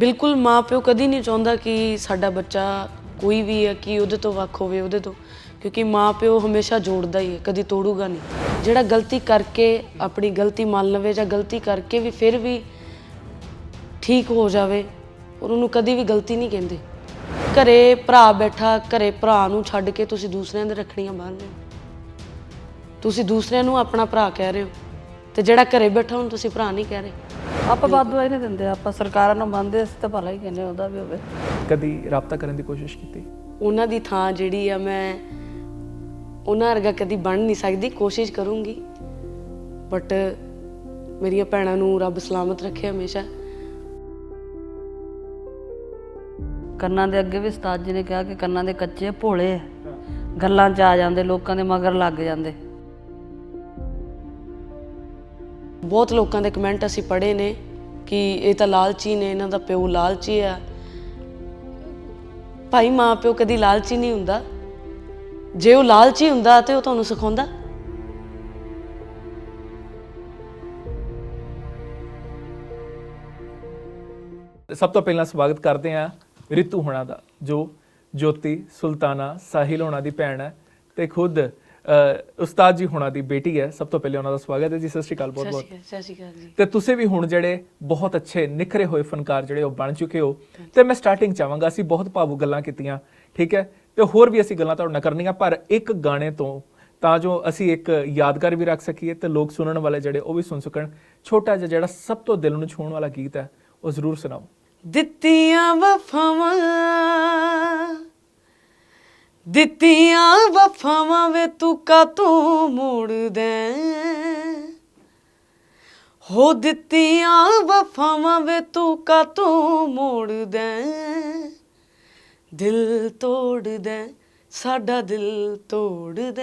ਬਿਲਕੁਲ ਮਾਪਿਓ ਕਦੀ ਨਹੀਂ ਚਾਹੁੰਦਾ ਕਿ ਸਾਡਾ ਬੱਚਾ ਕੋਈ ਵੀ ਹੈ, ਕਿ ਉਹਦੇ ਤੋਂ ਵੱਖ ਹੋਵੇ, ਉਹਦੇ ਤੋਂ। ਕਿਉਂਕਿ ਮਾਪਿਓ ਹਮੇਸ਼ਾ ਜੋੜਦਾ ਹੀ ਹੈ, ਕਦੀ ਤੋੜੂਗਾ ਨਹੀਂ। ਜਿਹੜਾ ਗਲਤੀ ਕਰਕੇ ਆਪਣੀ ਗਲਤੀ ਮੰਨ ਲਵੇ ਜਾਂ ਗਲਤੀ ਕਰਕੇ ਵੀ ਫਿਰ ਵੀ ਠੀਕ ਹੋ ਜਾਵੇ, ਔਰ ਉਹਨੂੰ ਕਦੀ ਵੀ ਗਲਤੀ ਨਹੀਂ ਕਹਿੰਦੇ। ਘਰੇ ਭਰਾ ਬੈਠਾ, ਘਰੇ ਭਰਾ ਨੂੰ ਛੱਡ ਕੇ ਤੁਸੀਂ ਦੂਸਰਿਆਂ ਦੇ ਰੱਖੜੀਆਂ ਬਾਹਰ ਰਹੇ ਤੁਸੀਂ ਦੂਸਰਿਆਂ ਨੂੰ ਆਪਣਾ ਭਰਾ ਕਹਿ ਰਹੇ ਹੋ। ਤੇ ਜਿਹੜਾ ਘਰੇ ਬੈਠਾ, ਉਹਨੂੰ ਤੁਸੀਂ ਭਰਾ ਨਹੀਂ ਕਹਿ ਰਹੇ। ਆਪਾਂ ਬਾਦਵਾਈ ਨਹੀਂ ਦਿੰਦੇ ਆਪਾਂ ਸਰਕਾਰਾਂ ਨੂੰ ਮੰਨਦੇ ਅਸੀਂ ਤਾਂ ਭਲਾ ਹੀ ਕਹਿੰਦੇ ਉਹਦਾ ਵੀ ਹੋਵੇ। ਕਦੀ ਰਾਬਤਾ ਕਰਨ ਦੀ ਕੋਸ਼ਿਸ਼ ਕੀਤੀ? ਉਹਨਾਂ ਦੀ ਥਾਂ ਜਿਹੜੀ ਆ ਮੈਂ ਉਹਨਾਂ ਵਰਗਾ ਕਦੀ ਬਣ ਨਹੀਂ ਸਕਦੀ ਕੋਸ਼ਿਸ਼ ਕਰੂੰਗੀ। ਬਟ ਮੇਰੀਆਂ ਭੈਣਾਂ ਨੂੰ ਰੱਬ ਸਲਾਮਤ ਰੱਖੇ ਹਮੇਸ਼ਾ। ਕੰਨਾਂ ਦੇ ਅੱਗੇ ਵੀ ਉਸਤਾਦ ਜੀ ਨੇ ਕਿਹਾ ਕਿ ਕੰਨਾਂ ਦੇ ਕੱਚੇ ਭੋਲੇ ਆ। ਗੱਲਾਂ 'ਚ ਆ ਜਾਂਦੇ ਲੋਕਾਂ ਦੇ ਮਗਰ ਲੱਗ ਜਾਂਦੇ। ਬਹੁਤ ਲੋਕਾਂ ਦੇ ਕਮੈਂਟ ਅਸੀਂ ਪੜ੍ਹੇ ਨੇ ਕਿ ਇਹ ਤਾਂ ਲਾਲਚੀ ਨੇ, ਇਹਨਾਂ ਦਾ ਪਿਓ ਲਾਲਚੀ ਆ। ਭਾਈ ਮਾਂ ਪਿਓ ਕਦੀ ਲਾਲਚੀ ਨਹੀਂ ਹੁੰਦਾ। ਜੇ ਉਹ ਲਾਲਚੀ ਹੁੰਦਾ ਤੇ ਉਹ ਤੁਹਾਨੂੰ ਸਿਖਾਉਂਦਾ। ਸਭ ਤੋਂ ਪਹਿਲਾਂ ਸਵਾਗਤ ਕਰਦੇ ਹਾਂ ਰਿਤੂ ਹੋਣਾ ਦਾ, ਜੋ ਜੋਤੀ ਸੁਲਤਾਨਾ ਸਾਹਿਲ ਹੋਣਾ ਦੀ ਭੈਣ ਹੈ ਤੇ ਖੁਦ ਉਸਤਾਦ ਜੀ ਹੋਣਾ ਦੀ ਬੇਟੀ ਹੈ ਸਭ ਤੋਂ ਪਹਿਲੇ ਉਹਨਾਂ ਦਾ ਸਵਾਗਤ ਹੈ ਜੀ ਸਤਿ ਸ਼੍ਰੀ ਅਕਾਲ ਬਹੁਤ ਬਹੁਤ। ਸਤਿ ਸ਼੍ਰੀ ਅਕਾਲ ਜੀ। ਤੇ ਤੁਸੀਂ ਵੀ ਹੁਣ ਜਿਹੜੇ ਬਹੁਤ ਅੱਛੇ ਨਿਖਰੇ ਹੋਏ ਫਨਕਾਰ ਜਿਹੜੇ ਉਹ ਬਣ ਚੁੱਕੇ ਹੋ। ਤੇ ਮੈਂ ਸਟਾਰਟਿੰਗ ਚਾਹਾਂਗਾ ਅਸੀਂ ਬਹੁਤ ਭਾਵੁਕ ਗੱਲਾਂ ਕੀਤੀਆਂ ਠੀਕ ਹੈ? ਤੇ ਹੋਰ ਵੀ ਅਸੀਂ ਗੱਲਾਂ ਤੁਹਾਡੇ ਨਾਲ ਕਰਨੀਆਂ ਪਰ ਇੱਕ ਗਾਣੇ ਤੋਂ ਤਾਂ ਜੋ ਅਸੀਂ ਇੱਕ ਯਾਦਗਾਰ ਵੀ ਰੱਖ ਸਕੀਏ ਤੇ ਲੋਕ ਸੁਣਨ ਵਾਲੇ ਜਿਹੜੇ ਉਹ ਵੀ ਸੁਣ ਸਕਣ। ਛੋਟਾ ਜਿਹਾ ਜਿਹੜਾ ਸਭ ਤੋਂ ਦਿਲ ਨੂੰ ਛੂਹਣ ਵਾਲਾ ਗੀਤ ਹੈ ਉਹ ਜ਼ਰੂਰ ਸੁਣਾਓ। ਦਿੱਤੀਆਂ ਵਫਾਵਾਂ ਦਿੱਤੀਆਂ ਵਫਾਵਾਂ ਵੇ ਤੂੰ ਕਾ ਤੂੰ ਮੋੜਦਾ ਹੋ ਦਿੱਤੀਆਂ ਵਫਾਵਾਂ ਵੇ ਤੂੰ ਕਾ ਤੂੰ ਮੋੜਦਾ ਦਿਲ ਤੋੜਦਾ ਸਾਡਾ ਦਿਲ ਤੋੜਦਾ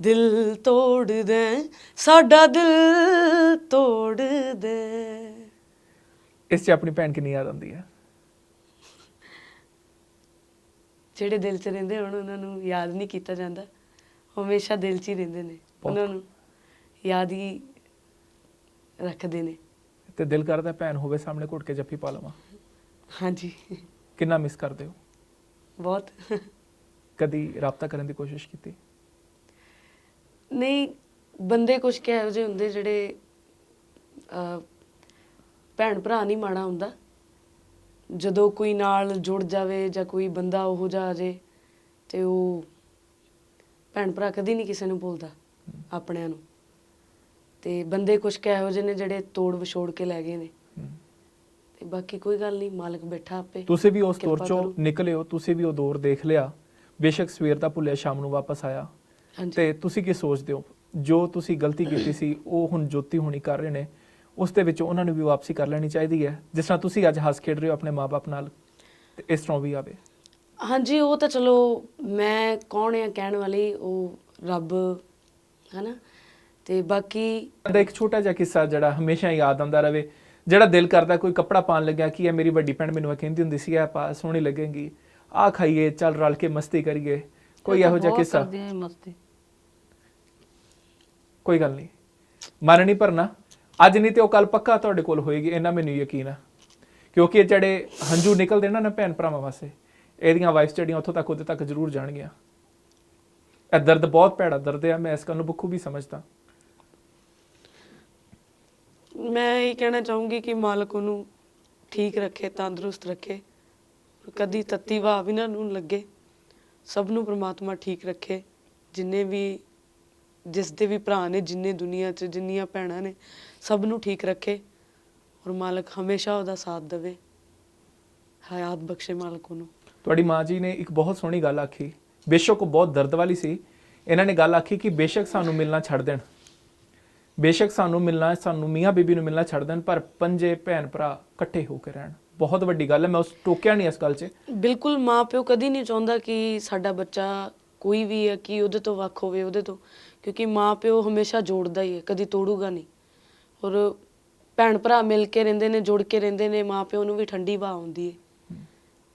ਦਿਲ ਤੋੜਦਾ ਸਾਡਾ ਦਿਲ ਤੋੜਦਾ ਇਸ 'ਚ ਆਪਣੀ ਭੈਣ ਕਿੰਨੀ ਯਾਦ ਆਉਂਦੀ ਹੈ? ਜਿਹੜੇ ਦਿਲ 'ਚ ਰਹਿੰਦੇ ਹੁਣ ਉਹਨਾਂ ਨੂੰ ਯਾਦ ਨਹੀਂ ਕੀਤਾ ਜਾਂਦਾ। ਹਮੇਸ਼ਾ ਦਿਲ 'ਚ ਹੀ ਰਹਿੰਦੇ ਨੇ। ਉਹਨਾਂ ਨੂੰ ਯਾਦ ਹੀ ਰੱਖਦੇ ਨੇ। ਤੇ ਦਿਲ ਕਰਦਾ ਭੈਣ ਹੋਵੇ ਸਾਹਮਣੇ ਘੁੱਟ ਕੇ ਜੱਫੀ ਪਾ ਲਵਾਂ। ਹਾਂਜੀ। ਕਿੰਨਾ ਮਿਸ ਕਰਦੇ ਹੋ? ਬਹੁਤ। ਕਦੀ ਰਾਬਤਾ ਕਰਨ ਦੀ ਕੋਸ਼ਿਸ਼ ਕੀਤੀ? ਨਹੀਂ ਬੰਦੇ ਕੁਝ ਕੁ ਇਹੋ ਜਿਹੇ ਹੁੰਦੇ ਜਿਹੜੇ ਭੈਣ ਭਰਾ ਨਹੀਂ ਮਾੜਾ ਹੁੰਦਾ। ਜਦੋਂ ਕੋਈ ਨਾਲ ਜੁੜ ਜਾਵੇ ਜਾਂ ਕੋਈ ਬੰਦਾ ਉਹੋ ਜਿਹਾ ਆ ਜੇ ਤੇ ਉਹ ਭੈਣ ਭਰਾ ਕਦੀ ਨਹੀਂ ਕਿਸੇ ਨੂੰ ਭੁੱਲਦਾ ਆਪਣਿਆਂ ਨੂੰ। ਤੇ ਬੰਦੇ ਕੁਝ ਇਹੋ ਜਿਹੇ ਨੇ ਜਿਹੜੇ ਤੋੜ ਵਿਛੋੜ ਕੇ ਲੈ ਗਏ ਨੇ। ਤੇ ਬਾਕੀ ਕੋਈ ਗੱਲ ਨਹੀਂ ਮਾਲਕ ਬੈਠਾ ਆਪੇ ਤੁਸੀਂ ਵੀ ਉਸ ਦੌਰ ਚੋਂ। ਨਿਕਲੇ ਹੋ ਤੁਸੀਂ ਵੀ ਉਹ ਦੌਰ ਦੇਖ ਲਿਆ। ਬੇਸ਼ੱਕ ਸਵੇਰ ਦਾ ਭੁੱਲਿਆ ਸ਼ਾਮ ਨੂੰ ਵਾਪਸ ਆਇਆ। ਤੇ ਤੁਸੀਂ ਕੀ ਸੋਚਦੇ ਹੋ? ਜੋ ਤੁਸੀਂ ਗਲਤੀ ਕੀਤੀ ਸੀ ਉਹ ਹੁਣ ਜੋਤੀ ਹੋਣੀ ਕਰ ਰਹੇ ਨੇ। ਉਸ ਦੇ ਵਿੱਚ ਉਹਨਾਂ ਨੂੰ ਵੀ ਵਾਪਸੀ ਕਰ ਲੈਣੀ ਚਾਹੀਦੀ ਹੈ। ਜਿਸ ਤਰ੍ਹਾਂ ਤੁਸੀਂ ਅੱਜ ਹੱਸ ਖੇਡ ਰਹੇ ਹੋ ਆਪਣੇ ਮਾਪੇ ਨਾਲ ਤੇ ਇਸ ਤਰ੍ਹਾਂ ਵੀ ਆਵੇ। ਹਾਂਜੀ ਉਹ ਤਾਂ ਚਲੋ ਮੈਂ ਕੌਣ ਆ ਕਹਿਣ ਵਾਲੀ? ਉਹ ਰੱਬ ਹਨਾ? ਤੇ ਬਾਕੀ ਦਾ ਇੱਕ ਛੋਟਾ ਜਿਹਾ ਕਿੱਸਾ ਜਿਹੜਾ ਹਮੇਸ਼ਾ ਯਾਦ ਆਉਂਦਾ ਰਵੇ ਜਿਹੜਾ ਦਿਲ ਕਰਦਾ ਕੋਈ ਕੱਪੜਾ ਪਾਣ ਲੱਗਿਆ ਕਿ ਇਹ ਮੇਰੀ ਵੱਡੀ ਭੈਣ ਮੈਨੂੰ ਇਹ ਕਹਿੰਦੀ ਹੁੰਦੀ ਸੀ ਇਹ ਪਾ ਸੋਹਣੀ ਲੱਗੇਗੀ। ਆ ਖਾਈਏ ਚੱਲ ਰਲ ਕੇ ਮਸਤੀ ਕਰੀਏ। ਕੋਈ ਇਹੋ ਜਿਹਾ ਕਿੱਸਾ? ਮਸਤੀ। ਕੋਈ ਗੱਲ ਨਹੀਂ। ਮਨ ਨਹੀਂ ਭਰਨਾ। ਅੱਜ ਨਹੀਂ ਤੇ ਉਹ ਕੱਲ ਪੱਕਾ ਤੁਹਾਡੇ ਕੋਲ ਹੋਏਗੀ ਇਹਨਾਂ ਮੈਨੂੰ ਯਕੀਨ ਆ। ਕਿਉਂਕਿ ਇਹ ਜਿਹੜੇ ਹੰਝੂ ਨਿਕਲਦੇ ਨਾ ਨਾ ਭੈਣ ਭਰਾਵਾਂ ਵਾਸਤੇ, ਇਹਦੀਆਂ ਵਾਈਫ ਜਿਹੜੀਆਂ ਉੱਥੋਂ ਤੱਕ, ਉਹਦੇ ਤੱਕ ਜ਼ਰੂਰ ਜਾਣਗੀਆਂ। ਇਹ ਦਰਦ ਬਹੁਤ ਭੈੜਾ ਦਰਦ ਆ, ਮੈਂ ਇਸ ਗੱਲ ਨੂੰ ਬਖੂਬੀ ਵੀ ਸਮਝਦਾ। ਮੈਂ ਇਹ ਕਹਿਣਾ ਚਾਹੂੰਗੀ ਕਿ ਮਾਲਕ ਉਹਨੂੰ ਠੀਕ ਰੱਖੇ, ਤੰਦਰੁਸਤ ਰੱਖੇ, ਕਦੀ ਤੱਤੀ ਵਾਹ ਵੀ ਨਾ ਨੂੰ ਲੱਗੇ। ਸਭ ਨੂੰ ਪ੍ਰਮਾਤਮਾ ਠੀਕ ਰੱਖੇ, ਜਿੰਨੇ ਵੀ ਜਿਸ ਦੇ ਵੀ ਭਰਾ ਨੇ ਜਿੰਨੇ ਦੁਨੀਆ 'ਚ ਜਿੰਨੀਆਂ ਭੈਣਾਂ ਨੇ ਸਭ ਨੂੰ ਠੀਕ ਰੱਖੇ ਔਰ ਮਾਲਕ ਹਮੇਸ਼ਾ ਉਹਦਾ ਸਾਥ ਦੇਵੇ। ਹਯਾਤ ਬਖਸ਼ੇ ਮਾਲਕ ਉਹਨੂੰ। ਤੁਹਾਡੀ ਮਾਂ ਜੀ ਨੇ ਇੱਕ ਬਹੁਤ ਸੋਹਣੀ ਗੱਲ ਆਖੀ। ਬੇਸ਼ੱਕ ਉਹ ਬਹੁਤ ਦਰਦ ਵਾਲੀ ਸੀ। ਇਹਨਾਂ ਨੇ ਗੱਲ ਆਖੀ ਕਿ ਬੇਸ਼ੱਕ ਸਾਨੂੰ ਮਿਲਣਾ ਛੱਡ ਦੇਣ। ਬੇਸ਼ੱਕ ਸਾਨੂੰ ਮਿਲਣਾ ਸਾਨੂੰ ਮੀਆਂ ਬੀਬੀ ਨੂੰ ਮਿਲਣਾ ਛੱਡ ਦੇਣ ਪਰ ਪੰਜੇ ਭੈਣ ਭਰਾ ਇਕੱਠੇ ਹੋ ਕੇ ਰਹਿਣ। ਬਹੁਤ ਵੱਡੀ ਗੱਲ ਹੈ ਮੈਂ ਉਸ ਟੋਕਿਆ ਨਹੀਂ ਇਸ ਗੱਲ 'ਚ। ਬਿਲਕੁਲ ਮਾਪਿਓ ਕਦੀ ਨਹੀਂ ਚਾਹੁੰਦਾ ਕਿ ਸਾਡਾ ਬੱਚਾ ਕੋਈ ਵੀ ਹੈ ਕਿ ਉਹਦੇ ਤੋਂ ਵੱਖ ਹੋਵੇ ਉਹਦੇ ਤੋਂ। ਕਿਉਂਕਿ ਮਾਪਿਓ ਹਮੇਸ਼ਾ ਜੋੜਦਾ ਹੀ ਹੈ ਕਦੀ ਤੋੜੂਗਾ ਨਹੀਂ। ਔਰ ਭੈਣ ਭਰਾ ਮਿਲ ਕੇ ਰਹਿੰਦੇ ਨੇ ਜੁੜ ਕੇ ਰਹਿੰਦੇ ਨੇ ਮਾਪਿਓ ਨੂੰ ਵੀ ਠੰਡੀ ਹਵਾ ਆਉਂਦੀ ਹੈ।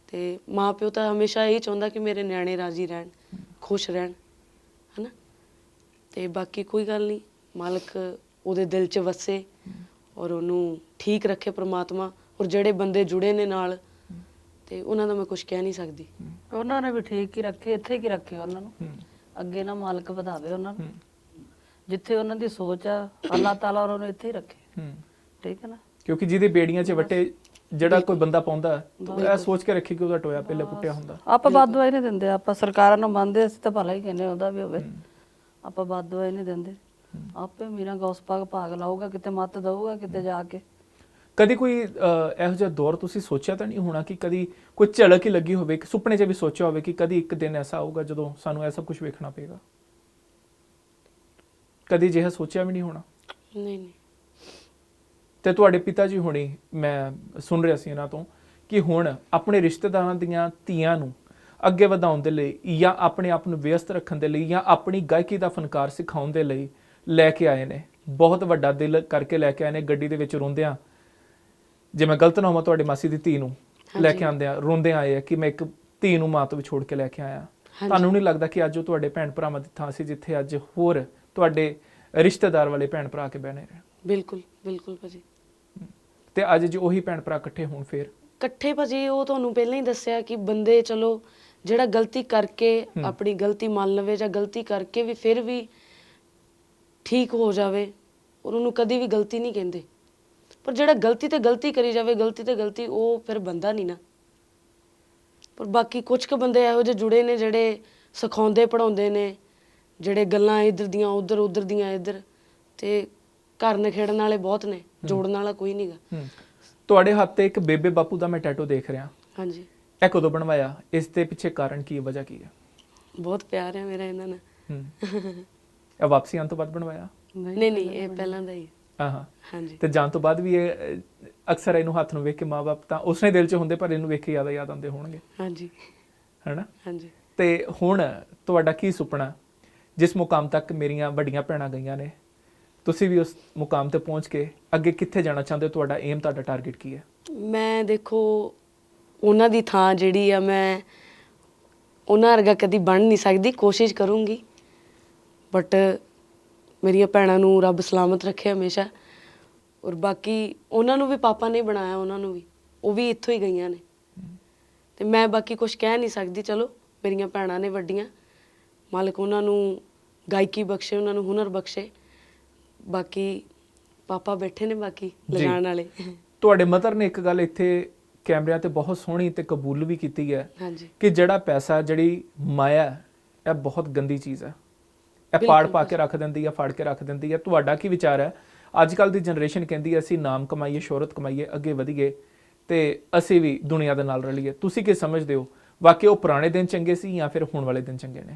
ਤੇ ਮਾਪਿਓ ਤਾਂ ਹਮੇਸ਼ਾ ਇਹੀ ਚਾਹੁੰਦਾ ਕਿ ਮੇਰੇ ਨਿਆਣੇ ਰਾਜ਼ੀ ਰਹਿਣ ਖੁਸ਼ ਰਹਿਣ ਹਨਾ? ਤੇ ਬਾਕੀ ਕੋਈ ਗੱਲ ਨਹੀਂ ਮਾਲਕ ਉਹਦੇ ਦਿਲ 'ਚ ਵਸੇ ਔਰ ਉਹਨੂੰ ਠੀਕ ਰੱਖੇ ਪ੍ਰਮਾਤਮਾ ਔਰ ਜਿਹੜੇ ਬੰਦੇ ਜੁੜੇ ਨੇ ਨਾਲ ਤੇ ਉਹਨਾਂ ਦਾ ਮੈਂ ਕੁਝ ਕਹਿ ਨਹੀਂ ਸਕਦੀ। ਉਹਨਾਂ ਨੇ ਵੀ ਠੀਕ ਹੀ ਰੱਖੇ ਇੱਥੇ ਕੀ ਰੱਖੇ ਉਹਨਾਂ ਨੂੰ। ਅੱਗੇ ਨਾ ਮਾਲਕ ਵਧਾਵੇ ਉਹਨਾਂ ਨੂੰ। ਜਿੱਥੇ ਉਹਨਾਂ ਦੀ ਸੋਚ ਆ ਅੱਲਾਹ ਤਾਲਾ ਉਹਨਾਂ ਨੂੰ ਇੱਥੇ ਹੀ ਰੱਖੇ। ਹੂੰ। ਠੀਕ ਹੈ ਨਾ? ਕਿਉਂਕਿ ਜਿਹਦੇ ਬੇੜੀਆਂ 'ਚ ਵੱਟੇ ਜਿਹੜਾ ਕੋਈ ਬੰਦਾ ਪਾਉਂਦਾ ਤਾਂ ਇਹ ਸੋਚ ਕੇ ਰੱਖੀ ਕਿ ਉਹਦਾ ਟੋਇਆ ਪਹਿਲੇ ਪੁੱਟਿਆ ਹੁੰਦਾ। ਆਪਾਂ ਬਾਦਵਾ ਹੀ ਨਹੀਂ ਦਿੰਦੇ ਆਪਾਂ ਸਰਕਾਰਾਂ ਨੂੰ ਮੰਨਦੇ ਅਸੀਂ ਤਾਂ ਭਲਾ ਹੀ ਕਹਿੰਦੇ ਉਹਦਾ ਵੀ ਹੋਵੇ। ਆਪਾਂ ਬਾਦਵਾ ਹੀ ਨਹੀਂ ਦਿੰਦੇ। ਆਪੇ ਮੀਰਾ ਗੌਸ ਪਾਕ ਭਾਗ ਲਾਊਗਾ ਕਿਤੇ ਮੱਤ ਦਊਗਾ ਕਿਤੇ ਜਾ ਕੇ। ਕਦੀ ਕੋਈ ਇਹੋ ਜਿਹਾ ਦੌਰ ਤੁਸੀਂ ਸੋਚਿਆ ਤਾਂ ਨਹੀਂ ਹੋਣਾ ਕਿ ਕਦੀ ਕੋਈ ਝਲਕ ਹੀ ਲੱਗੀ ਹੋਵੇ ਕਿ ਸੁਪਨੇ 'ਚ ਵੀ ਸੋਚਿਆ ਹੋਵੇ ਕਿ ਕਦੀ ਇੱਕ ਦਿਨ ਐਸਾ ਆਊਗਾ ਜਦੋਂ ਸਾਨੂੰ ਇਹ ਸਭ ਕੁਝ ਵੇਖਣਾ ਪਏਗਾ? ਕਦੀ ਜਿਹਾ ਸੋਚਿਆ ਵੀ ਨਹੀਂ ਹੋਣਾ? ਨਹੀਂ ਨਹੀਂ। ਤੇ ਤੁਹਾਡੇ ਪਿਤਾ ਜੀ ਹੁਣੀ ਮੈਂ ਸੁਣ ਰਿਹਾ ਸੀ ਇਹਨਾਂ ਤੋਂ ਕਿ ਹੁਣ ਆਪਣੇ ਰਿਸ਼ਤੇਦਾਰਾਂ ਦੀਆਂ ਧੀਆਂ ਨੂੰ ਅੱਗੇ ਵਧਾਉਣ ਦੇ ਲਈ ਜਾਂ ਆਪਣੇ ਆਪ ਨੂੰ ਵਿਅਸਤ ਰੱਖਣ ਦੇ ਲਈ ਜਾਂ ਆਪਣੀ ਗਾਇਕੀ ਦਾ ਫਨਕਾਰ ਸਿਖਾਉਣ ਦੇ ਲਈ ਲੈ ਕੇ ਆਏ ਨੇ। ਬਹੁਤ ਵੱਡਾ ਦਿਲ ਕਰਕੇ ਲੈ ਕੇ ਆਏ ਨੇ ਗੱਡੀ ਦੇ ਵਿੱਚ ਰੋਂਦਿਆਂ ਜੇ ਮੈਂ ਗਲਤ ਨਾ ਹੋਵਾਂ ਤੁਹਾਡੀ ਮਾਸੀ ਦੀ ਧੀ ਨੂੰ ਲੈ ਕੇ ਆਂਦੇ ਆ ਰੋਂਦੇ ਆਏ ਆ ਕਿ ਮੈਂ ਇੱਕ ਧੀ ਨੂੰ ਮਾਂ ਤੋਂ ਵਿਛੋੜ ਕੇ ਲੈ ਕੇ ਆਇਆ। ਤੁਹਾਨੂੰ ਨਹੀਂ ਲੱਗਦਾ ਕਿ ਅੱਜ ਉਹ ਤੁਹਾਡੇ ਭੈਣ ਭਰਾਵਾਂ ਦੀ ਥਾਂ ਸੀ ਜਿੱਥੇ ਅੱਜ ਹੋਰ ਤੁਹਾਡੇ ਰਿਸ਼ਤੇਦਾਰ ਵਾਲੇ ਭੈਣ ਭਰਾ ਕੇ ਬਹਿਨੇ ਨੇ ਬਿਲਕੁਲ ਬਿਲਕੁਲ ਭਾਜੀ। ਤੇ ਅੱਜ ਜੇ ਉਹੀ ਭੈਣ ਭਰਾ ਇਕੱਠੇ ਹੋਣ ਫੇਰ? ਇਕੱਠੇ ਭਾਜੀ ਉਹ ਤੁਹਾਨੂੰ ਪਹਿਲਾਂ ਹੀ ਦੱਸਿਆ ਕਿ ਬੰਦੇ ਚਲੋ ਜਿਹੜਾ ਗਲਤੀ ਕਰਕੇ ਆਪਣੀ ਗਲਤੀ ਮੰਨ ਲਵੇ ਜਾਂ ਗਲਤੀ ਕਰਕੇ ਵੀ ਫਿਰ ਵੀ ਠੀਕ ਹੋ ਜਾਵੇ ਉਹਨੂੰ ਕਦੀ ਵੀ ਗਲਤੀ ਨਹੀਂ ਕਹਿੰਦੇ। ਪਰ ਜਿਹੜਾ ਗਲਤੀ ਤੇ ਗਲਤੀ ਕਰੀ ਜਾਵੇ ਗਲਤੀ ਤੇ ਗਲਤੀ ਉਹ ਫਿਰ ਬੰਦਾ ਨਹੀਂ ਨਾ। ਪਰ ਬਾਕੀ ਕੁਝ ਕੁ ਬੰਦੇ ਇਹੋ ਜਿਹੇ ਜੁੜੇ ਨੇ ਜਿਹੜੇ ਸਿਖਾਉਂਦੇ ਪੜਾਉਂਦੇ ਨੇ ਜਿਹੜੇ ਗੱਲਾਂ ਇੱਧਰ ਦੀਆਂ ਉੱਧਰ ਉੱਧਰ ਦੀਆਂ ਇੱਧਰ ਤੇ ਘਰ ਨਖੇੜਨ ਵਾਲੇ ਬਹੁਤ ਨੇ ਜੋੜਨ ਵਾਲਾ ਕੋਈ ਨਹੀਂਗਾ ਤੁਹਾਡੇ ਹੱਥ ਤੇ ਇੱਕ ਬੇਬੇ ਬਾਪੂ ਦਾ ਮੈਂ ਟੈਟੂ ਦੇਖ ਰਿਹਾ। ਹਾਂਜੀ। ਇਹ ਕਦੋਂ ਬਣਵਾਇਆ? ਇਸ ਦੇ ਪਿੱਛੇ ਕਾਰਨ ਕੀ ਹੈ? ਵਜ੍ਹਾ ਕੀ ਹੈ? ਬਹੁਤ ਪਿਆਰ ਹੈ ਮੇਰਾ ਇਹਨਾਂ ਨਾਲ। ਹੂੰ। ਇਹ ਵਾਪਸੀ ਆਉਣ ਤੋਂ ਬਾਅਦ ਬਣਵਾਇਆ? ਨਹੀਂ ਨਹੀਂ ਇਹ ਪਹਿਲਾਂ ਦਾ ਹੀ। ਹੈ। ਹਾਂਜੀ। ਤੇ ਜਾਣ ਤੋਂ ਬਾਅਦ ਵੀ ਇਹ ਅਹ, ਅਕਸਰ ਇਹਨੂੰ ਹੱਥ ਨੂੰ ਵੇਖ ਕੇ ਮਾਪੇ ਤਾਂ ਉਸਨੇ ਦਿਲ 'ਚ ਹੁੰਦੇ ਪਰ ਇਹਨੂੰ ਵੇਖ ਕੇ ਜ਼ਿਆਦਾ ਯਾਦ ਆਉਂਦੇ ਹੋਣਗੇ। ਹਾਂਜੀ। ਹੈਨਾ? ਹਾਂਜੀ। ਤੇ ਹੁਣ ਤੁਹਾਡਾ ਕੀ ਸੁਪਨਾ? ਜਿਸ ਮੁਕਾਮ ਤੱਕ ਮੇਰੀਆਂ ਵੱਡੀਆਂ ਭੈਣਾਂ ਗਈਆਂ ਨੇ ਤੁਸੀਂ ਵੀ ਉਸ ਮੁਕਾਮ ਤੇ ਪਹੁੰਚ ਕੇ ਅੱਗੇ ਕਿੱਥੇ ਜਾਣਾ ਚਾਹੁੰਦੇ ਹੋ? ਤੁਹਾਡਾ ਏਮ ਤੁਹਾਡਾ ਟਾਰਗੇਟ ਕੀ ਹੈ? ਮੈਂ ਦੇਖੋ ਉਹਨਾਂ ਦੀ ਥਾਂ ਜਿਹੜੀ ਆ ਮੈਂ ਉਹਨਾਂ ਵਰਗਾ ਕਦੀ ਬਣ ਨਹੀਂ ਸਕਦੀ ਕੋਸ਼ਿਸ਼ ਕਰੂੰਗੀ। ਬਟ ਮੇਰੀਆਂ ਭੈਣਾਂ ਨੂੰ ਰੱਬ ਸਲਾਮਤ ਰੱਖੇ ਹਮੇਸ਼ਾ। ਔਰ ਬਾਕੀ ਉਹਨਾਂ ਨੂੰ ਵੀ ਪਾਪਾ ਨੇ ਬਣਾਇਆ ਉਹਨਾਂ ਨੂੰ ਵੀ। ਉਹ ਵੀ ਇੱਥੋਂ ਹੀ ਗਈਆਂ ਨੇ। ਤੇ ਮੈਂ ਬਾਕੀ ਕੁਝ ਕਹਿ ਨਹੀਂ ਸਕਦੀ ਚਲੋ ਮੇਰੀਆਂ ਭੈਣਾਂ ਨੇ ਵੱਡੀਆਂ। ਮਾਲਕ ਉਹਨਾਂ ਨੂੰ ਗਾਇਕੀ ਬਖਸ਼ੇ ਉਹਨਾਂ ਨੂੰ ਹੁਨਰ ਬਖਸ਼ੇ। ਬਾਕੀ ਪਾਪਾ ਬੈਠੇ ਨੇ ਬਾਕੀ। ਲਿਜਾਣ ਵਾਲੇ। ਤੁਹਾਡੇ ਮਦਰ ਨੇ ਇੱਕ ਗੱਲ ਇੱਥੇ ਕੈਮਰਿਆਂ ਤੇ ਬਹੁਤ ਸੋਹਣੀ ਤੇ ਕਬੂਲ ਵੀ ਕੀਤੀ ਹੈ ਹਾਂਜੀ। ਕਿ ਜਿਹੜਾ ਪੈਸਾ ਜਿਹੜੀ ਮਾਇਆ ਇਹ ਬਹੁਤ ਗੰਦੀ ਚੀਜ਼ ਹੈ। ਇਹ ਪਾੜ ਪਾ ਕੇ ਰੱਖ ਦਿੰਦੀ ਹੈ ਫਾੜ ਕੇ ਰੱਖ ਦਿੰਦੀ ਹੈ ਤੁਹਾਡਾ ਕੀ ਵਿਚਾਰ ਹੈ? ਅੱਜ ਕੱਲ ਦੀ ਜਨਰੇਸ਼ਨ ਕਹਿੰਦੀ ਅਸੀਂ ਨਾਮ ਕਮਾਈਏ ਸ਼ੋਹਰਤ ਕਮਾਈਏ ਅੱਗੇ ਵਧੀਏ ਤੇ ਅਸੀਂ ਵੀ ਦੁਨੀਆ ਦੇ ਨਾਲ ਰਲੀਏ। ਤੁਸੀਂ ਕੀ ਸਮਝਦੇ ਹੋ? ਵਾਕਈ ਉਹ ਪੁਰਾਣੇ ਦਿਨ ਚੰਗੇ ਸੀ ਜਾਂ ਫਿਰ ਹੁਣ ਵਾਲੇ ਦਿਨ ਚੰਗੇ ਨੇ?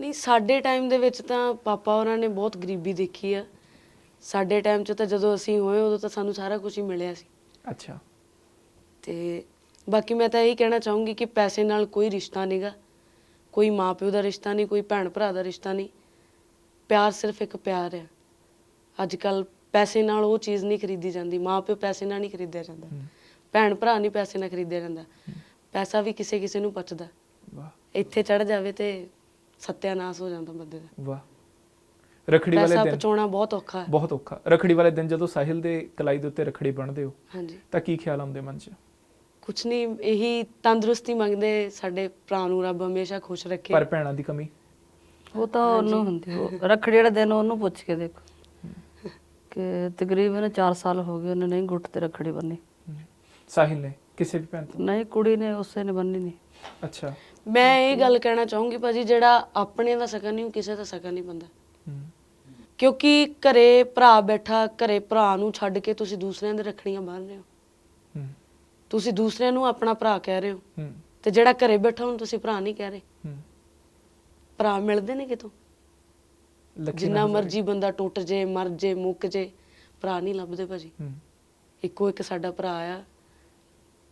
ਨਹੀਂ ਸਾਡੇ ਟਾਈਮ ਦੇ ਵਿੱਚ ਤਾਂ ਪਾਪਾ ਉਹਨਾਂ ਨੇ ਬਹੁਤ ਗਰੀਬੀ ਦੇਖੀ ਆ। ਸਾਡੇ ਟਾਈਮ 'ਚ ਤਾਂ ਜਦੋਂ ਅਸੀਂ ਹੋਏ ਉਦੋਂ ਤਾਂ ਸਾਨੂੰ ਸਾਰਾ ਕੁਝ ਹੀ ਮਿਲਿਆ ਸੀ। ਅੱਛਾ। ਤੇ ਬਾਕੀ ਮੈਂ ਤਾਂ ਇਹੀ ਕਹਿਣਾ ਚਾਹੂੰਗੀ ਕਿ ਪੈਸੇ ਨਾਲ ਕੋਈ ਰਿਸ਼ਤਾ ਨਹੀਂਗਾ ਕੋਈ ਮਾਪਿਓ ਦਾ ਰਿਸ਼ਤਾ ਨਹੀਂ ਕੋਈ ਭੈਣ ਭਰਾ ਦਾ ਰਿਸ਼ਤਾ ਨਹੀਂ। ਪਿਆਰ ਸਿਰਫ ਇੱਕ ਪਿਆਰ ਹੈ ਅੱਜ ਕੱਲ ਪੈਸੇ ਨਾਲ ਉਹ ਚੀਜ਼ ਨਹੀਂ ਖਰੀਦੀ ਜਾਂਦੀ। ਮਾਪਿਓ ਪੈਸੇ ਨਾਲ ਨਹੀਂ ਖਰੀਦਿਆ ਜਾਂਦਾ। ਭੈਣ ਭਰਾ ਨਹੀਂ ਪੈਸੇ ਨਾਲ ਖਰੀਦਿਆ ਜਾਂਦਾ। ਪੈਸਾ ਵੀ ਕਿਸੇ ਕਿਸੇ ਨੂੰ ਪਚਦਾ। ਵਾਹ। ਇੱਥੇ ਚੜ ਜਾਵੇ ਤੇ ਸੱਤਿਆਨਾਸ਼ ਹੋ ਜਾਂਦਾ ਬੰਦੇ ਦਾ। ਵਾਹ। ਰਖੜੀ ਵਾਲੇ ਪੈਸਾ ਦਿਨ ਪਚਾਉਣਾ ਬਹੁਤ ਔਖਾ ਹੈ। ਬਹੁਤ ਔਖਾ। ਰਖੜੀ ਵਾਲੇ ਦਿਨ ਜਦੋਂ ਸਾਹਿਲ ਦੇ ਕਲਾਈ ਦੇ ਉੱਤੇ ਰਖੜੀ ਬੰਨ੍ਹਦੇ ਹੋ ਹਾਂਜੀ। ਤਾਂ ਕੀ ਖਿਆਲ ਆਉਂਦੇ ਮਨ 'ਚ? ਕੁਛ ਨਹੀਂ ਇਹੀ ਤੰਦਰੁਸਤੀ ਮੰਗਦੇ ਸਾਡੇ ਭਰਾ ਨੂੰ ਰੱਬ ਹਮੇਸ਼ਾ ਖੁਸ਼ ਰੱਖੇ। ਪਰ ਭੈਣਾਂ ਦੀ ਕਮੀ? ਉਹ ਤਾਂ ਉਹਨੂੰ ਹੁੰਦੀ ਉਹ ਰੱਖੜੀ ਵਾਲੇ ਦਿਨ ਉਹਨੂੰ ਪੁੱਛ ਕੇ ਦੇਖੋ। ਕਿ ਤਕਰੀਬਨ 4 ਸਾਲ ਹੋ ਗਏ ਉਹਨੇ ਨਹੀਂ ਗੁੱਟ ਤੇ ਰੱਖੜੀ ਬੰਨੀ। ਸਾਹਿਲ ਨੇ? ਕਿਸੇ ਵੀ ਭੈਣ ਤੋਂ? ਨਹੀਂ ਕੁੜੀ ਨੇ ਉਸੇ ਨੇ ਬੰਨੀ ਨਹੀਂ ਅੱਛਾ। ਮੈਂ ਇਹ ਗੱਲ ਕਹਿਣਾ ਚਾਹੂੰਗੀ ਭਾਜੀ ਜਿਹੜਾ ਆਪਣੇ ਦਾ ਸਕਾ ਨਹੀਂ ਉਹ ਕਿਸੇ ਦਾ ਸਕਾ ਨਹੀਂ ਬੰਦਾ। ਹਮ, ਕਿਉਂਕਿ ਘਰੇ ਭਰਾ ਬੈਠਾ ਘਰੇ ਭਰਾ ਨੂੰ ਛੱਡ ਕੇ ਤੁਸੀਂ ਦੂਸਰਿਆਂ ਦੇ ਰੱਖੜੀਆਂ ਬੰਨ ਰਹੇ ਹੋ। ਤੁਸੀਂ ਦੂਸਰਿਆਂ ਨੂੰ ਆਪਣਾ ਭਰਾ ਕਹਿ ਰਹੇ ਹੋ। ਤੇ ਜਿਹੜਾ ਘਰੇ ਬੈਠਾ ਉਹਨੂੰ ਤੁਸੀਂ ਭਰਾ ਨਹੀਂ ਕਹਿ ਰਹੇ। ਭਰਾ ਮਿਲਦੇ ਨੇ ਕਿਤੋਂ? ਲੱਕੀ ਜਿੰਨਾ ਨਾਲ ਮਰਜ਼ੀ ਬੰਦਾ ਟੁੱਟ ਜੇ ਮਰ ਜੇ ਮੁੱਕ ਜੇ ਭਰਾ ਨਹੀਂ ਲੱਭਦੇ ਭਾਜੀ। ਇੱਕੋ ਇੱਕ ਸਾਡਾ ਭਰਾ ਆ।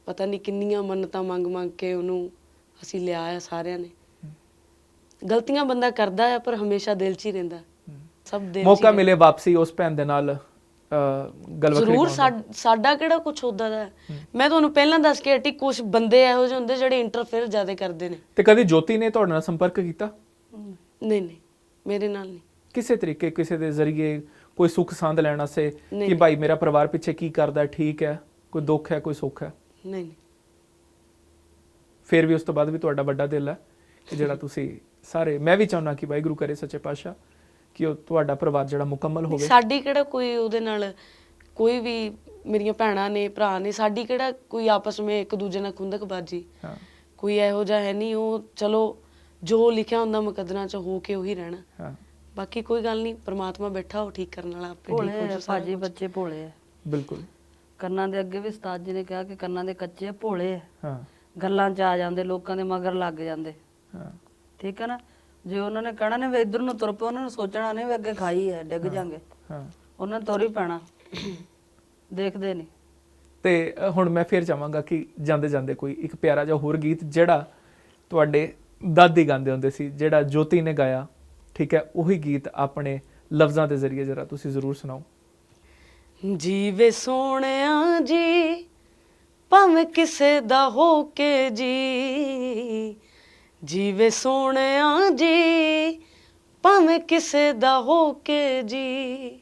ਪਤਾ ਨਹੀਂ ਕਿੰਨੀਆਂ ਮੰਨਤਾਂ ਮੰਗ ਮੰਗ ਕੇ ਉਹਨੂੰ ਅਸੀਂ ਲਿਆ ਆ ਸਾਰਿਆਂ ਨੇ। ਗਲਤੀਆਂ ਬੰਦਾ ਕਰਦਾ ਆ ਪਰ ਹਮੇਸ਼ਾ ਦਿਲ 'ਚ ਹੀ ਰਹਿੰਦਾ। ਹਮ। ਸਭ ਦਿਲ 'ਚ ਹੀ ਮੌਕਾ। ਮਿਲੇ ਵਾਪਸੀ ਉਸ ਭੈਣ ਦੇ ਨਾਲ। ਅਹ, ਗਲਵਕੜੀ ਜ਼ਰੂਰ। ਸਾਡ- ਕਿਹੜਾ ਕੁਝ ਹੁੰਦਾ ਦਾ ਹੈ? ਮੈਂ ਤੁਹਾਨੂੰ ਪਹਿਲਾਂ ਦੱਸ ਕੇ ਹਟੀ ਕੁਝ ਬੰਦੇ ਇਹੋ ਜਿਹੇ ਹੁੰਦੇ ਜਿਹੜੇ ਇੰਟਰਫੇਅਰ ਜ਼ਿਆਦਾ ਕਰਦੇ ਨੇ। ਤੇ ਕਦੀ ਜੋਤੀ ਨੇ ਤੁਹਾਡੇ ਨਾਲ ਸੰਪਰਕ ਕੀਤਾ? ਨਹੀਂ ਨਹੀਂ ਮੇਰੇ ਨਾਲ ਨਹੀਂ। ਕਿਸੇ ਤਰੀਕੇ ਕਿਸੇ ਦੇ ਜ਼ਰੀਏ ਕੋਈ ਸੁੱਖ ਸੰਦ ਲੈਣ ਵਾਸਤੇ ਨਹੀਂ। ਕਿ ਭਾਈ ਮੇਰਾ ਪਰਿਵਾਰ ਪਿੱਛੇ ਕੀ ਕਰਦਾ ਠੀਕ ਹੈ? ਕੋਈ ਦੁੱਖ ਹੈ ਕੋਈ ਸੁੱਖ ਹੈ? ਨਹੀਂ ਨਹੀਂ। ਫਿਰ ਵੀ ਉਸ ਤੋਂ ਬਾਅਦ ਵੀ ਤੁਹਾਡਾ ਵੱਡਾ ਦਿਲ ਹੈ ਕਿ ਜਿਹੜਾ ਤੁਸੀਂ ਸਾਰੇ ਮੈਂ ਵੀ ਚਾਹੁੰਦਾ ਕਿ ਵਾਹਿਗੁਰੂ ਕਰੇ ਸੱਚੇ ਪਾਤਸ਼ਾਹ। ਕਿ ਉਹ ਤੁਹਾਡਾ ਪਰਿਵਾਰ ਜਿਹੜਾ ਮੁਕੰਮਲ ਹੋਵੇ। ਸਾਡੀ ਕਿਹੜਾ ਕੋਈ ਉਹਦੇ ਨਾਲ ਕੋਈ ਵੀ ਮੇਰੀਆਂ ਭੈਣਾਂ ਨੇ ਭਰਾ ਨੇ ਸਾਡੀ ਕਿਹੜਾ ਕੋਈ ਆਪਸ ਵਿੱਚ ਇੱਕ ਦੂਜੇ ਨਾਲ ਖੁੰਦਕਬਾਜੀ। ਹਾਂ। ਕੋਈ ਇਹੋ ਜਿਹਾ ਹੈ ਨਹੀਂ ਉਹ ਚਲੋ ਜੋ ਲਿਖਿਆ ਹੁੰਦਾ ਮੁਕੱਦਰਾਂ 'ਚ ਹੋ ਕੇ ਉਹੀ ਰਹਿਣਾ। ਹਾਂ। ਬਾਕੀ ਕੋਈ ਗੱਲ ਨਹੀਂ ਪ੍ਰਮਾਤਮਾ ਬੈਠਾ ਉਹ ਠੀਕ ਕਰਨ ਵਾਲਾ ਆਪੇ ਠੀਕ ਭੋਲੇ ਹੋ ਆ ਜੂ ਸਾਰਾ ਭਾਜੀ ਕੁਛ। ਬੱਚੇ ਭੋਲੇ ਆ। ਬਿਲਕੁਲ। ਕੰਨਾਂ ਦੇ ਅੱਗੇ ਵੀ ਉਸਤਾਦ ਜੀ ਨੇ ਕਿਹਾ ਕਿ ਕੰਨਾਂ ਦੇ ਕੱਚੇ ਆ ਭੋਲੇ ਆ। ਹਾਂ। ਗੱਲਾਂ 'ਚ ਆ ਜਾਂਦੇ ਲੋਕਾਂ ਦੇ ਮਗਰ ਲੱਗ ਜਾਂਦੇ। ਹਾਂ। ਠੀਕ ਹੈ ਨਾ? ਜੇ ਉਹਨਾਂ ਨੇ ਕਹਿਣਾ ਨੇ ਵੀ ਇਧਰ ਨੂੰ ਤੁਰ ਪਓ ਉਹਨਾਂ ਨੇ ਸੋਚਣਾ ਨਹੀਂ ਵੀ ਅੱਗੇ ਖਾਈ ਹੈ ਡਿੱਗ ਜਾਾਂਗੇ। ਹਾਂ। ਉਹਨਾਂ ਨੇ ਤੁਰ ਹੀ ਪੈਣਾ। ਦੇਖਦੇ ਨਹੀਂ ਤੇ ਅ, ਹੁਣ ਮੈਂ ਫੇਰ ਚਾਹਾਂਗਾ ਕਿ ਜਾਂਦੇ ਜਾਂਦੇ ਕੋਈ ਇੱਕ ਪਿਆਰਾ ਜਿਹਾ ਹੋਰ ਗੀਤ ਜਿਹੜਾ ਤੁਹਾਡੇ ਦਾਦੀ ਗਾਉਂਦੇ ਹੁੰਦੇ ਸੀ ਜਿਹੜਾ ਜੋਤੀ ਨੇ ਗਾਇਆ ਠੀਕ ਹੈ ਉਹੀ ਗੀਤ ਆਪਣੇ ਲਫ਼ਜ਼ਾਂ ਦੇ ਜ਼ਰੀਏ ਜਰਾ ਤੁਸੀਂ ਜ਼ਰੂਰ ਸੁਣਾਓ। ਜੀਵੇ ਸੋਹਣਿਆ ਜੀ ਭਾਵੇਂ ਕਿਸੇ ਦਾ ਹੋ ਕੇ ਜੀ ਜੀਵੇ ਸੋਹਣਿਆ ਜੀ, ਭਾਵੇਂ ਕਿਸੇ ਦਾ ਹੋ ਕੇ ਜੀ।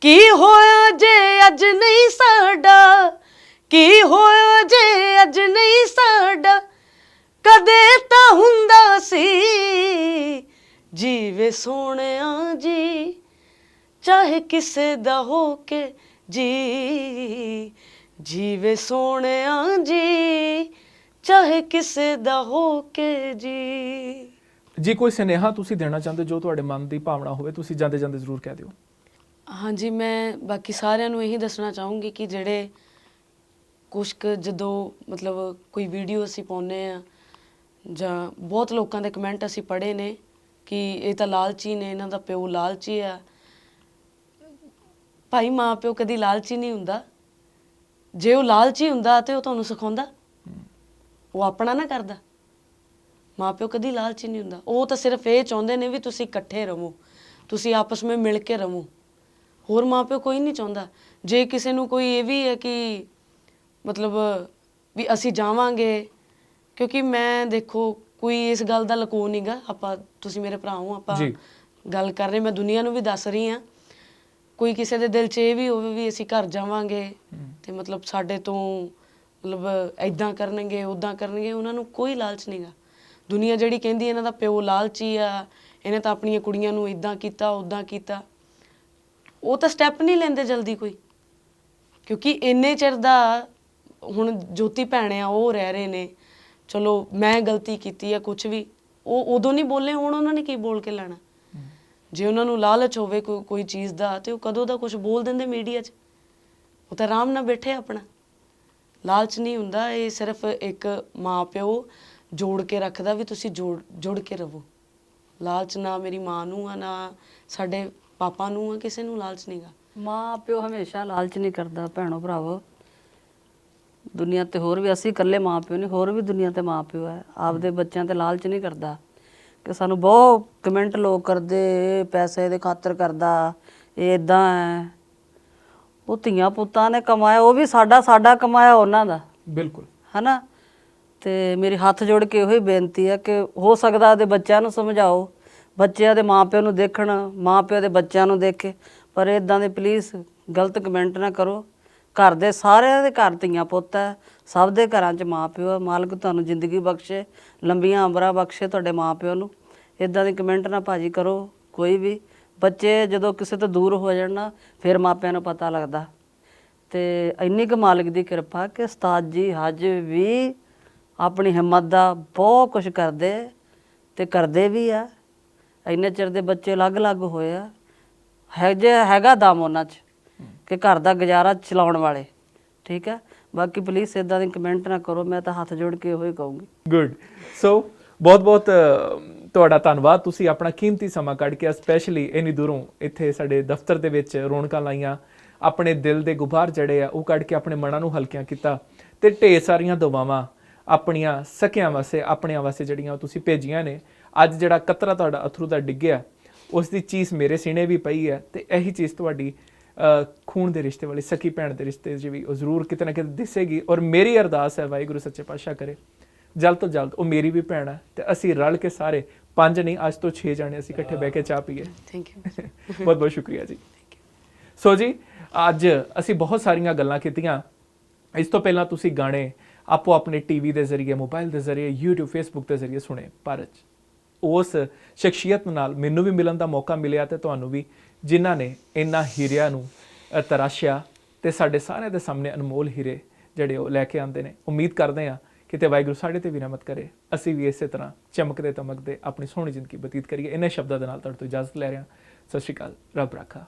ਕੀ ਹੋਇਆ ਜੇ ਅੱਜ ਨਹੀਂ ਸਾਡਾ? ਕੀ ਹੋਇਆ ਜੇ ਅੱਜ ਨਹੀਂ ਸਾਡਾ? ਕਦੇ ਤਾਂ ਹੁੰਦਾ ਸੀ, ਜੀਵੇ ਸੋਹਣਿਆ ਜੀ, ਚਾਹੇ ਕਿਸੇ ਦਾ ਹੋ ਕੇ ਜੀ। ਜੀਵੇ ਸੋਹਣਿਆ ਜੀ ਚਾਹੇ ਕਿਸੇ ਦਾ ਹੋ ਕੇ ਜੀ। ਜੀ ਕੋਈ ਸੁਨੇਹਾ ਤੁਸੀਂ ਦੇਣਾ ਚਾਹੁੰਦੇ ਜੋ ਤੁਹਾਡੇ ਮਨ ਦੀ ਭਾਵਨਾ ਹੋਵੇ ਤੁਸੀਂ ਜਾਂਦੇ ਜਾਂਦੇ ਜ਼ਰੂਰ ਕਹਿ ਦਿਓ। ਹਾਂਜੀ ਮੈਂ ਬਾਕੀ ਸਾਰਿਆਂ ਨੂੰ ਇਹੀ ਦੱਸਣਾ ਚਾਹੂੰਗੀ ਕਿ ਜਿਹੜੇ ਕੁਛ ਕੁ ਜਦੋਂ ਮਤਲਬ ਕੋਈ ਵੀਡੀਓ ਅਸੀਂ ਪਾਉਂਦੇ ਆ ਜਾਂ ਬਹੁਤ ਲੋਕਾਂ ਦੇ ਕਮੈਂਟ ਅਸੀਂ ਪੜ੍ਹੇ ਨੇ ਕਿ ਇਹ ਤਾਂ ਲਾਲਚੀ ਨੇ ਇਹਨਾਂ ਦਾ ਪਿਓ ਲਾਲਚੀ ਆ। ਭਾਈ ਮਾਂ ਪਿਓ ਕਦੀ ਲਾਲਚੀ ਨਹੀਂ ਹੁੰਦਾ। ਜੇ ਉਹ ਲਾਲਚੀ ਹੁੰਦਾ ਤੇ ਉਹ ਤੁਹਾਨੂੰ ਸਿਖਾਉਂਦਾ। ਉਹ ਆਪਣਾ ਨਾ ਕਰਦਾ। ਮਾਂ ਪਿਓ ਕਦੀ ਲਾਲਚੀ ਨਹੀਂ ਹੁੰਦਾ। ਉਹ ਤਾਂ ਸਿਰਫ ਇਹ ਚਾਹੁੰਦੇ ਨੇ ਵੀ ਤੁਸੀਂ ਇਕੱਠੇ ਰਹੋ। ਤੁਸੀਂ ਆਪਸ ਵਿੱਚ ਮਿਲ ਕੇ ਰਹੋ। ਹੋਰ ਮਾਂ ਪਿਓ ਕੋਈ ਨਹੀਂ ਚਾਹੁੰਦਾ। ਜੇ ਕਿਸੇ ਨੂੰ ਕੋਈ ਇਹ ਵੀ ਹੈ ਕਿ ਮਤਲਬ ਵੀ ਅਸੀਂ ਜਾਵਾਂਗੇ ਕਿਉਂਕਿ ਮੈਂ ਦੇਖੋ ਕੋਈ ਇਸ ਗੱਲ ਦਾ ਲਕੋ ਨਹੀਂਗਾ ਆਪਾਂ ਤੁਸੀਂ ਮੇਰੇ ਭਰਾ ਹੋ ਆਪਾਂ ਜੀ। ਗੱਲ ਕਰ ਰਹੇ ਮੈਂ ਦੁਨੀਆ ਨੂੰ ਵੀ ਦੱਸ ਰਹੀ ਆ ਕੋਈ ਕਿਸੇ ਦੇ ਦਿਲ 'ਚ ਇਹ ਵੀ ਹੋਵੇ ਵੀ ਅਸੀਂ ਘਰ ਜਾਵਾਂਗੇ ਤੇ ਮਤਲਬ ਸਾਡੇ ਤੋਂ ਮਤਲਬ ਐਦਾਂ ਕਰਨਗੇ ਉਦਾਂ ਕਰਨਗੇ, ਉਹਨਾਂ ਨੂੰ ਕੋਈ ਲਾਲਚ ਨਹੀਂਗਾ ਦੁਨੀਆ ਜਿਹੜੀ ਕਹਿੰਦੀ ਇਹਨਾਂ ਦਾ ਪਿਓ ਲਾਲਚੀ ਆ, ਇਹਨੇ ਤਾਂ ਆਪਣੀਆਂ ਕੁੜੀਆਂ ਨੂੰ ਇਦਾਂ ਕੀਤਾ ਉਦਾਂ ਕੀਤਾ। ਉਹ ਤਾਂ ਸਟੈਪ ਨਹੀਂ ਲੈਂਦੇ ਜਲਦੀ ਕੋਈ, ਕਿਉਂਕਿ ਇੰਨੇ ਚਿਰ ਦਾ ਹੁਣ ਜੋਤੀ ਭੈਣ ਆ, ਉਹ ਰਹਿ ਰਹੇ ਨੇ। ਚਲੋ, ਮੈਂ ਗਲਤੀ ਕੀਤੀ ਆ ਕੁਝ ਵੀ। ਉਹ ਉਦੋਂ ਨਹੀਂ ਬੋਲੇ, ਹੁਣ ਉਹਨਾਂ ਨੇ ਕੀ ਬੋਲ ਕੇ ਲੈਣਾ? ਜੇ ਉਹਨਾਂ ਨੂੰ ਲਾਲਚ ਹੋਵੇ ਕੋਈ ਕੋਈ ਚੀਜ਼ ਦਾ, ਤੇ ਉਹ ਕਦੋਂ ਦਾ ਕੁਝ ਬੋਲ ਦਿੰਦੇ ਮੀਡੀਆ 'ਚ? ਉਹ ਤਾਂ ਆਰਾਮ ਨਾਲ ਬੈਠੇ ਆਪਣਾ। ਲਾਲਚ ਨਹੀਂ ਹੁੰਦਾ, ਇਹ ਸਿਰਫ ਇੱਕ ਮਾਂ ਪਿਓ ਜੋੜ ਕੇ ਰੱਖਦਾ ਵੀ ਤੁਸੀਂ ਜੋੜ, ਜੁੜ ਕੇ ਰਹੋ ਲਾਲਚ ਨਾ ਮੇਰੀ ਮਾਂ ਨੂੰ ਆ, ਨਾ ਸਾਡੇ ਪਾਪਾ ਨੂੰ ਆ, ਕਿਸੇ ਨੂੰ ਲਾਲਚ ਨਹੀਂਗਾ ਮਾਂ ਪਿਓ ਹਮੇਸ਼ਾ ਲਾਲਚ ਨਹੀਂ ਕਰਦਾ, ਭੈਣੋ ਭਰਾਵੋ। ਦੁਨੀਆ ਤੇ ਹੋਰ ਵੀ, ਅਸੀਂ ਇਕੱਲੇ ਮਾਂ ਪਿਓ ਨਹੀਂ, ਹੋਰ ਵੀ ਦੁਨੀਆ ਤੇ ਮਾਂ ਪਿਓ ਹੈ ਆਪਦੇ ਬੱਚਿਆਂ ਤੇ ਲਾਲਚ ਨਹੀਂ ਕਰਦਾ। ਕਿ ਸਾਨੂੰ ਬਹੁਤ ਕਮੈਂਟ ਲੋਕ ਕਰਦੇ ਇਹ ਪੈਸੇ ਦੇ ਖਾਤਰ ਕਰਦਾ, ਇਹ ਇਦਾਂ ਹੈ। ਉਹ ਧੀਆਂ ਪੁੱਤਾਂ ਨੇ ਕਮਾਇਆ ਉਹ ਵੀ ਸਾਡਾ ਸਾਡਾ ਕਮਾਇਆ ਉਹਨਾਂ ਦਾ। ਬਿਲਕੁਲ। ਹਨਾ? ਤੇ ਮੇਰੀ ਹੱਥ ਜੋੜ ਕੇ ਉਹੀ ਬੇਨਤੀ ਹੈ ਕਿ ਹੋ ਸਕਦਾ ਉਹਦੇ ਬੱਚਿਆਂ ਨੂੰ ਸਮਝਾਓ ਬੱਚਿਆਂ ਦੇ ਮਾਪਿਆਂ ਨੂੰ ਦੇਖਣ ਮਾਪਿਆਂ ਦੇ ਬੱਚਿਆਂ ਨੂੰ ਦੇਖੇ। ਪਰ ਇਦਾਂ ਦੇ ਪਲੀਜ਼ ਗਲਤ ਕਮੈਂਟ ਨਾ ਕਰੋ। ਘਰ ਦੇ ਸਾਰਿਆਂ ਦੇ ਘਰ ਧੀਆਂ ਪੁੱਤ ਹੈ ਸਭ ਦੇ ਘਰਾਂ 'ਚ ਮਾਪਿਓ ਹੈ। ਮਾਲਕ ਤੁਹਾਨੂੰ ਜ਼ਿੰਦਗੀ ਬਖਸ਼ੇ ਲੰਬੀਆਂ ਉਮਰਾਂ ਬਖਸ਼ੇ ਤੁਹਾਡੇ ਮਾਪਿਓ ਨੂੰ। ਇਦਾਂ ਦੇ ਕਮੈਂਟ ਨਾ ਭਾਜੀ ਕਰੋ ਕੋਈ ਵੀ। ਬੱਚੇ ਜਦੋਂ ਕਿਸੇ ਤੋਂ ਦੂਰ ਹੋ ਜਾਣ ਨਾ, ਫਿਰ ਮਾਪਿਆਂ ਨੂੰ ਪਤਾ ਲੱਗਦਾ। ਤੇ ਇੰਨੀ ਕੁ ਮਾਲਕ ਦੀ ਕਿਰਪਾ ਕਿ ਉਸਤਾਦ ਜੀ ਹਜ ਵੀ ਆਪਣੀ ਹਿੰਮਤ ਦਾ ਬਹੁਤ ਕੁਝ ਕਰਦੇ, ਤੇ ਕਰਦੇ ਵੀ ਆ। ਇੰਨੇ ਚਿਰ ਦੇ ਬੱਚੇ ਅਲੱਗ-ਅਲੱਗ ਹੋਏ ਆ। ਹੈ ਜੇ ਹੈਗਾ ਦਮ ਉਹਨਾਂ 'ਚ ਕਿ ਘਰ ਦਾ ਗੁਜ਼ਾਰਾ ਚਲਾਉਣ ਵਾਲੇ। ਠੀਕ ਹੈ ਬਾਕੀ ਪਲੀਜ਼ ਇਦਾਂ ਦੇ ਕਮੈਂਟ ਨਾ ਕਰੋ, ਮੈਂ ਤਾਂ ਹੱਥ ਜੋੜ ਕੇ ਉਹੀ ਕਹੂੰਗੀ। ਗੁੱਡ ਸੋ ਬਹੁਤ ਬਹੁਤ ਤੁਹਾਡਾ ਧੰਨਵਾਦ। ਤੁਸੀਂ ਆਪਣਾ ਕੀਮਤੀ ਸਮਾਂ ਕੱਢ ਕੇ ਸਪੈਸ਼ਲੀ ਇੰਨੀ ਦੂਰੋਂ ਇੱਥੇ ਸਾਡੇ ਦਫ਼ਤਰ ਦੇ ਵਿੱਚ ਰੌਣਕਾਂ ਲਾਈਆਂ, ਆਪਣੇ ਦਿਲ ਦੇ ਗੁਬਾਰ ਜੜੇ ਆ, ਉਹ ਕੱਢ ਕੇ ਆਪਣੇ ਮਨਾਂ ਨੂੰ ਹਲਕਿਆਂ ਕੀਤਾ ਤੇ ਢੇਰ ਸਾਰੀਆਂ ਦੁਆਵਾਂ ਆਪਣੀਆਂ ਸਕਿਆਂ ਵਾਸਤੇ, ਆਪਣਿਆਂ ਵਾਸਤੇ ਜਿਹੜੀਆਂ ਉਹ ਤੁਸੀਂ ਭੇਜੀਆਂ ਨੇ। ਅੱਜ ਜਿਹੜਾ ਕਤਰਾ ਤੁਹਾਡਾ ਅਥਰੂ ਦਾ ਡਿੱਗਿਆ, ਉਸ ਦੀ ਚੀਜ਼ ਮੇਰੇ ਸੀਨੇ ਵੀ ਪਈ ਹੈ ਤੇ ਇਹੀ ਚੀਜ਼ ਤੁਹਾਡੀ ਖੂਨ ਦੇ ਰਿਸ਼ਤੇ ਵਾਲੀ, ਸਕੀ ਭੈਣ ਦੇ ਰਿਸ਼ਤੇ 'ਚ ਵੀ ਉਹ ਜ਼ਰੂਰ ਕਿਤੇ ਨਾ ਕਿਤੇ ਦਿਸੇਗੀ ਔਰ ਮੇਰੀ ਅਰਦਾਸ ਹੈ, ਵਾਹਿਗੁਰੂ ਸੱਚੇ ਪਾਤਸ਼ਾਹ ਕਰੇ। ਜਲਦ ਤੋਂ ਜਲਦ ਉਹ ਮੇਰੀ ਵੀ ਭੈਣ ਹੈ ਤੇ ਅਸੀਂ ਰਲ ਕੇ ਸਾਰੇ ਪੰਜ ਨਹੀਂ ਅੱਜ ਤੋਂ 6 ਜਾਣੇ ਅਸੀਂ ਇਕੱਠੇ ਬਹਿ ਕੇ ਚਾਹ ਪੀਏ। ਥੈਂਕ ਯੂ ਬਹੁਤ ਬਹੁਤ ਸ਼ੁਕਰੀਆ ਜੀ। ਸੋ ਜੀ ਅੱਜ ਅਸੀਂ ਬਹੁਤ ਸਾਰੀਆਂ ਗੱਲਾਂ ਕੀਤੀਆਂ। ਇਸ ਤੋਂ ਪਹਿਲਾਂ ਤੁਸੀਂ ਗਾਣੇ ਆਪੋ ਆਪਣੇ ਟੀਵੀ ਦੇ ਜ਼ਰੀਏ ਮੋਬਾਈਲ ਦੇ ਜ਼ਰੀਏ YouTube Facebook ਦੇ ਜ਼ਰੀਏ ਸੁਣੇ। ਪਰ ਉਸ ਸ਼ਖਸੀਅਤ ਨਾਲ ਮੈਨੂੰ ਵੀ ਮਿਲਣ ਦਾ ਮੌਕਾ ਮਿਲਿਆ ਤੇ ਤੁਹਾਨੂੰ ਵੀ ਜਿਨ੍ਹਾਂ ਨੇ ਇਹਨਾਂ ਹੀਰਿਆਂ ਨੂੰ ਤਰਾਸ਼ਿਆ ਤੇ ਸਾਡੇ ਸਾਰਿਆਂ ਦੇ ਸਾਹਮਣੇ ਅਨਮੋਲ ਹੀਰੇ ਜਿਹੜੇ ਉਹ ਲੈ ਕੇ ਆਉਂਦੇ ਨੇ। ਉਮੀਦ ਕਰਦੇ ਹਾਂ ਕਿਤੇ ਵਾਹਿਗੁਰੂ ਸਾਡੇ ਤੇ ਵੀ ਰਹਿਮਤ ਕਰੇ, ਅਸੀਂ ਵੀ ਇਸੇ ਤਰ੍ਹਾਂ ਚਮਕਦੇ ਤਮਕਦੇ ਆਪਣੀ ਸੋਹਣੀ ਜ਼ਿੰਦਗੀ ਬਤੀਤ ਕਰੀਏ। ਇਹਨਾਂ ਸ਼ਬਦਾਂ ਦੇ ਨਾਲ ਤੁਹਾਡੇ ਤੋਂ ਇਜਾਜ਼ਤ ਲੈ ਰਿਹਾ ਸਤਿ ਸ਼੍ਰੀ ਅਕਾਲ, ਰੱਬ ਰਾਖਾ।